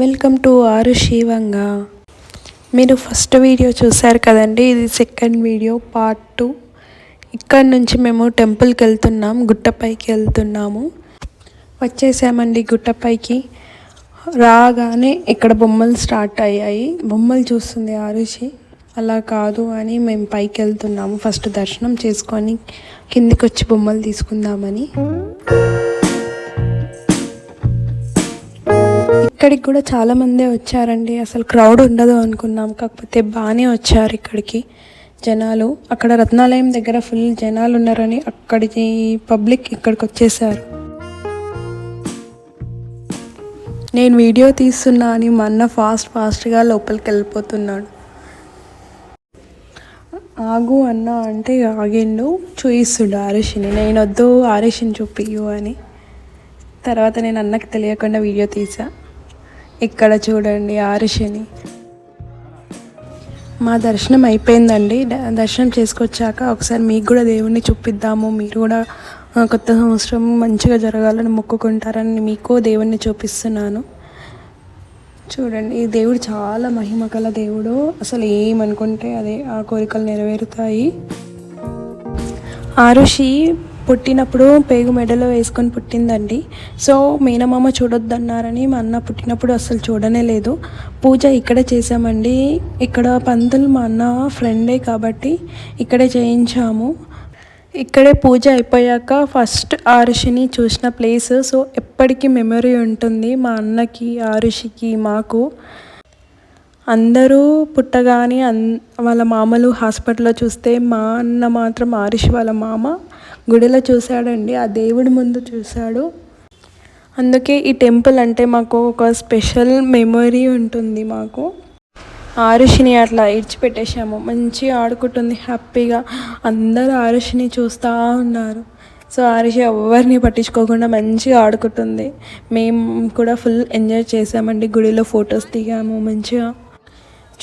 Welcome to ఆరు శివంగా. మీరు first video చూశారు కదండి? ఇది సెకండ్ వీడియో పార్ట్ టూ. ఇక్కడ నుంచి మేము టెంపుల్కి వెళ్తున్నాం గుట్టపైకి వెళ్తున్నాము. వచ్చేసామండి గుట్టపైకి రాగానే ఇక్కడ బొమ్మలు స్టార్ట్ అయ్యాయి. బొమ్మలు చూస్తుంది ఆరుషి. అలా కాదు అని మేము పైకి వెళ్తున్నాము. ఫస్ట్ దర్శనం చేసుకొని కిందికి వచ్చి బొమ్మలు తీసుకుందామని. ఇక్కడికి కూడా చాలామందే వచ్చారండి. అసలు క్రౌడ్ ఉండదు అనుకున్నాం. కాకపోతే బాగానే వచ్చారు ఇక్కడికి జనాలు. అక్కడ రత్నాలయం దగ్గర ఫుల్ జనాలు ఉన్నారని అక్కడికి పబ్లిక్ ఇక్కడికి వచ్చేసారు. నేను వీడియో తీస్తున్నా అని మా అన్న ఫాస్ట్ ఫాస్ట్గా లోపలికి వెళ్ళిపోతున్నాడు. ఆగు అన్న అంటే ఆగిండు. చూయిస్తుండు ఆరేషిని. నేను వద్దు ఆరేషిని చూపియు అని. తర్వాత నేను అన్నకు తెలియకుండా వీడియో తీసా. ఇక్కడ చూడండి ఆరుషిని మా దర్శనం అయిపోయిందండి. దర్శనం చేసుకొచ్చాక ఒకసారి మీకు కూడా దేవుణ్ణి చూపిద్దాము. మీరు కూడా కొత్త సంవత్సరం మంచిగా జరగాలని మొక్కుకుంటారని మీకు దేవుణ్ణి చూపిస్తున్నాను. చూడండి ఈ దేవుడు చాలా మహిమ గల దేవుడు. అసలు ఏమనుకుంటే అదే ఆ కోరికలు నెరవేరుతాయి. ఆరుషి పుట్టినప్పుడు పేగు మెడలో వేసుకొని పుట్టిందండి. సో మేనమామ చూడొద్దన్నారని మా అన్న పుట్టినప్పుడు అసలు చూడనే లేదు. పూజ ఇక్కడే చేసామండి ఇక్కడ పంతులు మా అన్న ఫ్రెండే కాబట్టి ఇక్కడే చేయించాము. ఇక్కడే పూజ అయిపోయాక ఫస్ట్ ఆరుషిని చూసిన ప్లేస్. సో ఎప్పటికీ మెమరీ ఉంటుంది మా అన్నకి ఆరుషికి మాకు. అందరూ పుట్టగానే అన్ వాళ్ళ మామలు హాస్పిటల్లో చూస్తే మా అన్న మాత్రం ఆరుషి వాళ్ళ మామ. గుడిలో చూశాడండి ఆ దేవుడి ముందు చూశాడు. అందుకే ఈ టెంపుల్ అంటే మాకు ఒక స్పెషల్ మెమొరీ ఉంటుంది మాకు. ఆరుషిని అట్లా ఇడిచిపెట్టేశాము మంచిగా ఆడుకుంటుంది హ్యాపీగా అందరూ ఆరుషిని చూస్తూ ఉన్నారు. సో ఆరుషి ఎవరిని పట్టించుకోకుండా మంచిగా ఆడుకుంటుంది. మేము కూడా ఫుల్ ఎంజాయ్ చేసామండి గుడిలో ఫొటోస్ దిగాము మంచిగా.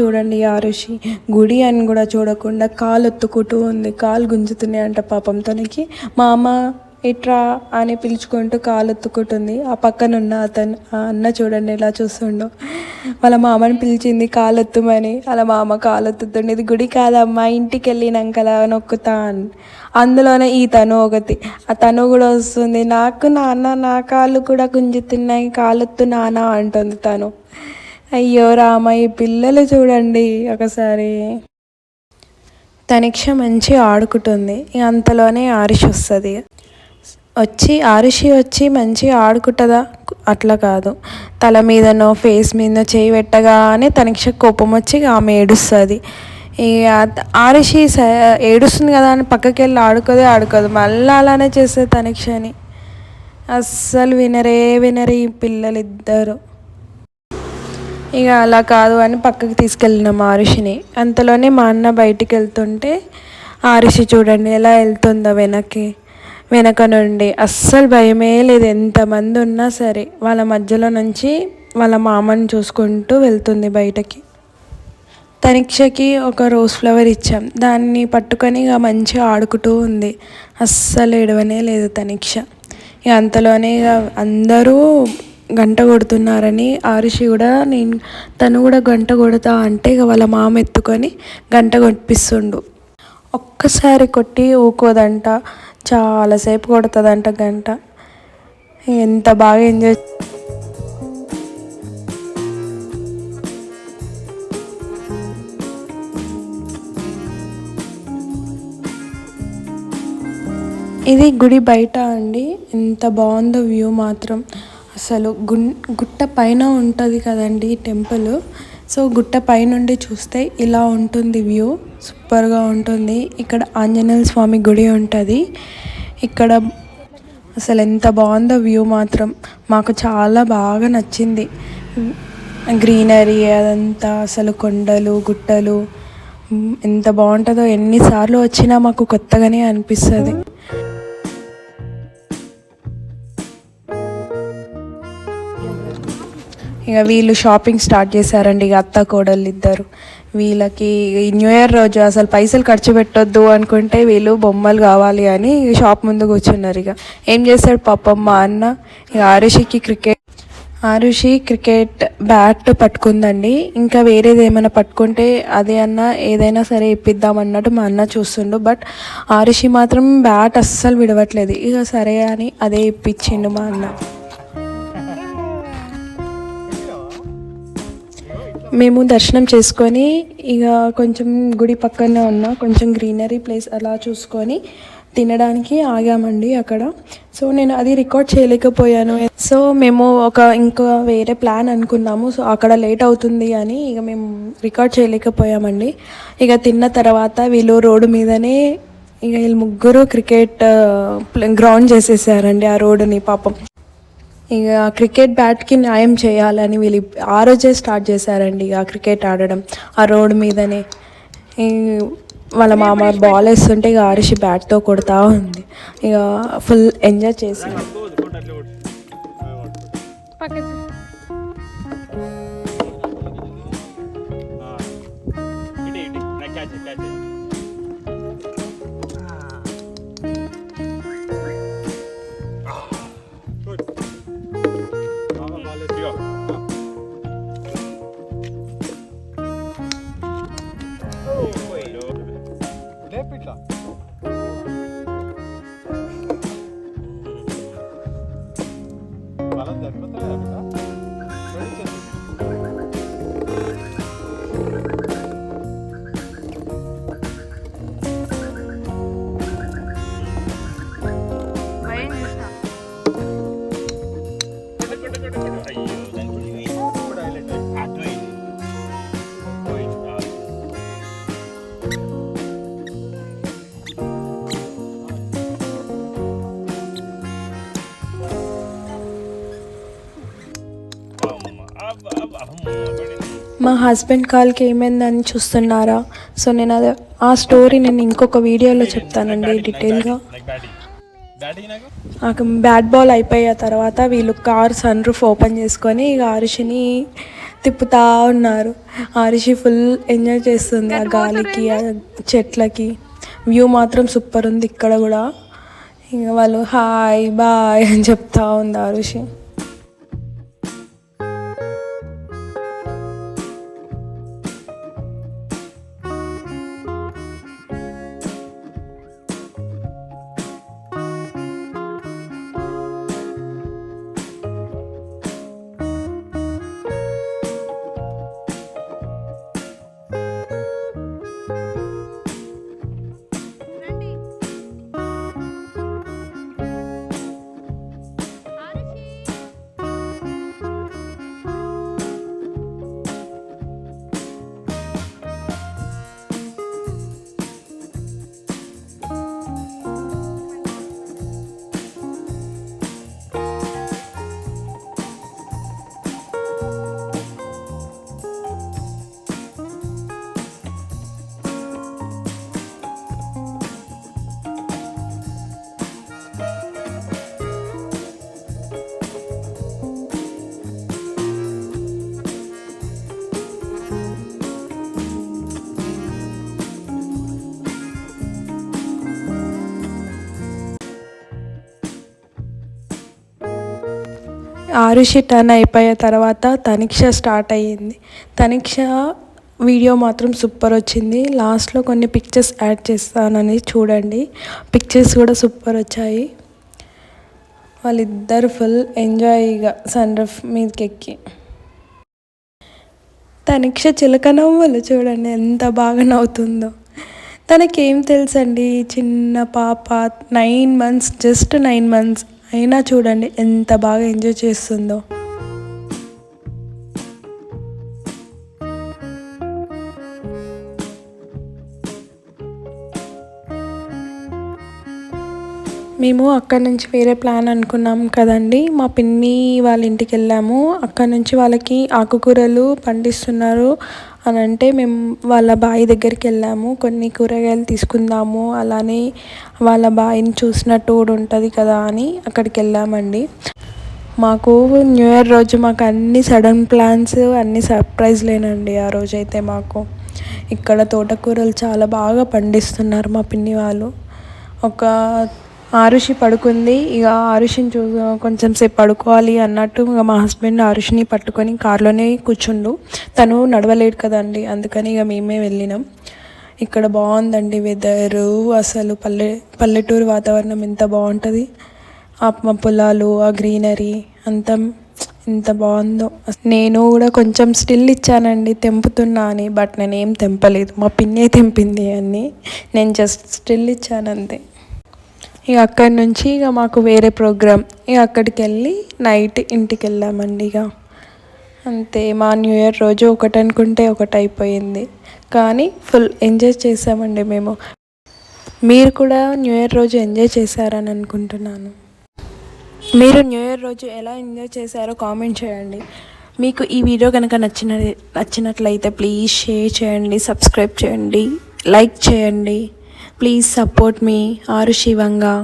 చూడండి ఆరుషి గుడి అని కూడా చూడకుండా కాలు ఒత్తుకుంటూ ఉంది. కాలు గుంజుతున్నాయి అంట పాపం తనకి. మా అమ్మ ఇట్రా అని పిలుచుకుంటూ కాలు ఎత్తుకుంటుంది ఆ పక్కన ఉన్న అతను ఆ అన్న చూడండి ఎలా చూస్తుండో. వాళ్ళ మామని పిలిచింది కాలు ఎత్తుమని అలా మామ కాలు ఒత్తుతుండే ఇది గుడి కాదమ్మా ఇంటికి వెళ్ళినాక అలా నొక్కుతా అని. అందులోనే ఈ తను ఒకటి. ఆ తను కూడా వస్తుంది. నాకు నాన్న నా కాళ్ళు కూడా గుంజుతున్నాయి. కాలొత్తు నాన్న అంటుంది తను. అయ్యో రామ ఈ పిల్లలు చూడండి ఒకసారి. తనిక్ష మంచి ఆడుకుంటుంది. ఇక అంతలోనే ఆరుషి వస్తుంది. వచ్చి ఆరుషి వచ్చి మంచిగా ఆడుకుంటుందా? అట్లా కాదు. తల మీదనో ఫేస్ మీద చేయి పెట్టగానే తనిక్ష కోపం వచ్చి ఆమె ఏడుస్తుంది. ఇక ఆరుషి స ఏడుస్తుంది కదా అని పక్కకి వెళ్ళి ఆడుకోదే ఆడుకోదు. మళ్ళీ అలానే చేస్తుంది తనిక్షని అస్సలు వినరే వినరే ఈ పిల్లలు ఇద్దరు ఇక అలా కాదు అని పక్కకి తీసుకెళ్ళినాం ఆరుషిని అంతలోనే మా అన్న బయటికి వెళ్తుంటే ఆరుషి చూడండి ఎలా వెళ్తుందో వెనక్కి వెనక నుండి. అస్సలు భయమే లేదు. ఎంతమంది ఉన్నా సరే వాళ్ళ మధ్యలో నుంచి వాళ్ళ మామని చూసుకుంటూ వెళ్తుంది బయటకి. తనిక్షకి ఒక రోజ్ ఫ్లవర్ ఇచ్చాం. దాన్ని పట్టుకొని ఇక మంచిగా ఆడుకుంటూ ఉంది. అస్సలు ఏడవనే లేదు తనిక్ష. ఇక అంతలోనే ఇక అందరూ గంట కొడుతున్నారని ఆరుషి కూడా నేను తను కూడా గంట కొడతా అంటే ఇక వాళ్ళ మామ ఎత్తుకొని గంట కొట్టిస్తుండు ఒక్కసారి కొట్టి ఊకోదంట చాలాసేపు కొడుతుందంట గంట. ఎంత బాగా ఎంజాయ్ ఇది గుడి బయట అండి. ఎంత బాగుందో వ్యూ మాత్రం. అసలు గున్ గుట్ట పైన ఉంటుంది కదండి టెంపుల్. సో గుట్ట పైనుండి చూస్తే ఇలా ఉంటుంది వ్యూ సూపర్గా ఉంటుంది. ఇక్కడ ఆంజనేయ స్వామి గుడి ఉంటుంది. ఇక్కడ అసలు ఎంత బాగుందో వ్యూ మాత్రం. మాకు చాలా బాగా నచ్చింది. గ్రీనరీ అదంతా అసలు కొండలు గుట్టలు ఎంత బాగుంటుందో ఎన్నిసార్లు వచ్చినా మాకు కొత్తగానే అనిపిస్తుంది. ఇక వీళ్ళు షాపింగ్ స్టార్ట్ చేశారండి ఇక అత్త కోడళ్ళు ఇద్దరు. వీళ్ళకి ఈ న్యూ ఇయర్ రోజు అసలు పైసలు ఖర్చు పెట్టొద్దు అనుకుంటే వీళ్ళు బొమ్మలు కావాలి అని షాప్ ముందు కూర్చున్నారు ఇక. ఏం చేశాడు పాపం మా అన్న? ఇక ఆరుషికి క్రికెట్ ఆరుషి క్రికెట్ బ్యాట్ పట్టుకుందండి. ఇంకా వేరేది ఏమైనా పట్టుకుంటే అదే అన్న ఏదైనా సరే ఇప్పిద్దాం అన్నట్టు మా అన్న చూస్తుండు. బట్ ఆరుషి మాత్రం బ్యాట్ అస్సలు విడవట్లేదు. ఇక సరే అని అదే ఇప్పించిండు మా అన్న. మేము దర్శనం చేసుకొని ఇక కొంచెం గుడి పక్కనే ఉన్న కొంచెం గ్రీనరీ ప్లేస్ అలా చూసుకొని తినడానికి ఆగామండి అక్కడ. సో నేను అది రికార్డ్ చేయలేకపోయాను. సో మేము ఒక ఇంకా వేరే ప్లాన్ అనుకున్నాము. సో అక్కడ లేట్ అవుతుంది అని ఇక మేము రికార్డ్ చేయలేకపోయామండి. ఇక తిన్న తర్వాత వీళ్ళు రోడ్డు మీదనే ఇక వీళ్ళు ముగ్గురు క్రికెట్ గ్రౌండ్ చేసేసారండి ఆ రోడ్డుని పాపం. ఇక క్రికెట్ బ్యాట్కి న్యాయం చేయాలని వీళ్ళు ఆ రోజే స్టార్ట్ చేశారండి ఇక క్రికెట్ ఆడడం. ఆ రోడ్ మీదనే వాళ్ళ మామ బాల్ వేస్తుంటే ఇక ఆరిషి బ్యాట్తో కొడతా ఉంది. ఇక ఫుల్ ఎంజాయ్ చేసి 나는 데 끝나야 할까? మా హస్బెండ్ కాల్కి ఏమైందని చూస్తున్నారా? సో నేను అది ఆ స్టోరీ నేను ఇంకొక వీడియోలో చెప్తానండి డీటెయిల్గా బ్యాట్ బాల్ అయిపోయిన తర్వాత వీళ్ళు కార్ సన్ రూఫ్ ఓపెన్ చేసుకొని ఇక ఆరుషిని తిప్పుతా ఉన్నారు. ఆరుషి ఫుల్ ఎంజాయ్ చేస్తుంది ఆ గాలికి ఆ చెట్లకి. వ్యూ మాత్రం సూపర్ ఉంది ఇక్కడ కూడా. ఇంకా వాళ్ళు హాయ్ బాయ్ అని చెప్తా ఉంది ఆరుషి. ఆరుషి టర్న్ అయిపోయిన తర్వాత తనిక్ష స్టార్ట్ అయ్యింది. తనిక్ష వీడియో మాత్రం సూపర్ వచ్చింది. లాస్ట్లో కొన్ని పిక్చర్స్ యాడ్ చేస్తానని చూడండి. పిక్చర్స్ కూడా సూపర్ వచ్చాయి. వాళ్ళిద్దరు ఫుల్ ఎంజాయ్గా సన్రఫ్ మీదకి ఎక్కి తనిక్ష చిలక నవ్వులు చూడండి ఎంత బాగా నవ్వుతుందో. తనకేం తెలుసండి? చిన్న పాప nine months just nine months అయినా చూడండి ఎంత బాగా ఎంజాయ్ చేస్తుందో. మేము అక్కడ నుంచి వేరే ప్లాన్ అనుకున్నాం కదండి. మా పిన్ని వాళ్ళ ఇంటికి వెళ్ళాము. అక్కడ నుంచి వాళ్ళకి ఆకుకూరలు పండిస్తున్నారు. అని అంటే మేము వాళ్ళ బావి దగ్గరికి వెళ్ళాము. కొన్ని కూరగాయలు తీసుకుందాము అలానే వాళ్ళ బావిని చూసినట్టు కూడా ఉంటుంది కదా అని అక్కడికి వెళ్ళామండి. మాకు న్యూ ఇయర్ రోజు మాకు అన్ని సడన్ ప్లాన్స్ అన్ని సర్ప్రైజ్ లేనండి ఆ రోజైతే మాకు. ఇక్కడ తోటకూరలు చాలా బాగా పండిస్తున్నారు మా పిన్ని వాళ్ళు. ఒక ఆరుషి పడుకుంది. ఇక ఆరుషిని చూ కొంచెం సేపు పడుకోవాలి అన్నట్టు ఇక మా హస్బెండ్ ఆరుషిని పట్టుకొని కార్లోనే కూర్చుండు. తను నడవలేడు కదండి అందుకని ఇక మేమే వెళ్ళినాం. ఇక్కడ బాగుందండి వెదరు అసలు పల్లె పల్లెటూరు వాతావరణం ఎంత బాగుంటుంది. ఆ పొలాలు ఆ గ్రీనరీ అంతా ఎంత బాగుందో. నేను కూడా కొంచెం స్టిల్ ఇచ్చానండి తెంపుతున్నా అని బట్ నేనేం తెంపలేదు. మా పిన్నే తెంపింది అని నేను జస్ట్ స్టిల్ ఇచ్చాను అంతే. ఇక అక్కడి నుంచి ఇక మాకు వేరే ప్రోగ్రామ్. ఇక అక్కడికి వెళ్ళి నైట్ ఇంటికి వెళ్ళామండి ఇక. అంతే మా న్యూ ఇయర్ రోజు ఒకటి అనుకుంటే ఒకటి అయిపోయింది. కానీ ఫుల్ ఎంజాయ్ చేసామండి మేము. మీరు కూడా న్యూ ఇయర్ రోజు ఎంజాయ్ చేశారని అనుకుంటున్నాను. మీరు న్యూ ఇయర్ రోజు ఎలా ఎంజాయ్ చేశారో కామెంట్ చేయండి. మీకు ఈ వీడియో కనుక నచ్చిన నచ్చినట్లయితే ప్లీజ్ షేర్ చేయండి సబ్స్క్రైబ్ చేయండి లైక్ చేయండి. ప్లీజ్ సపోర్ట్ మీ ఆరు శివంగా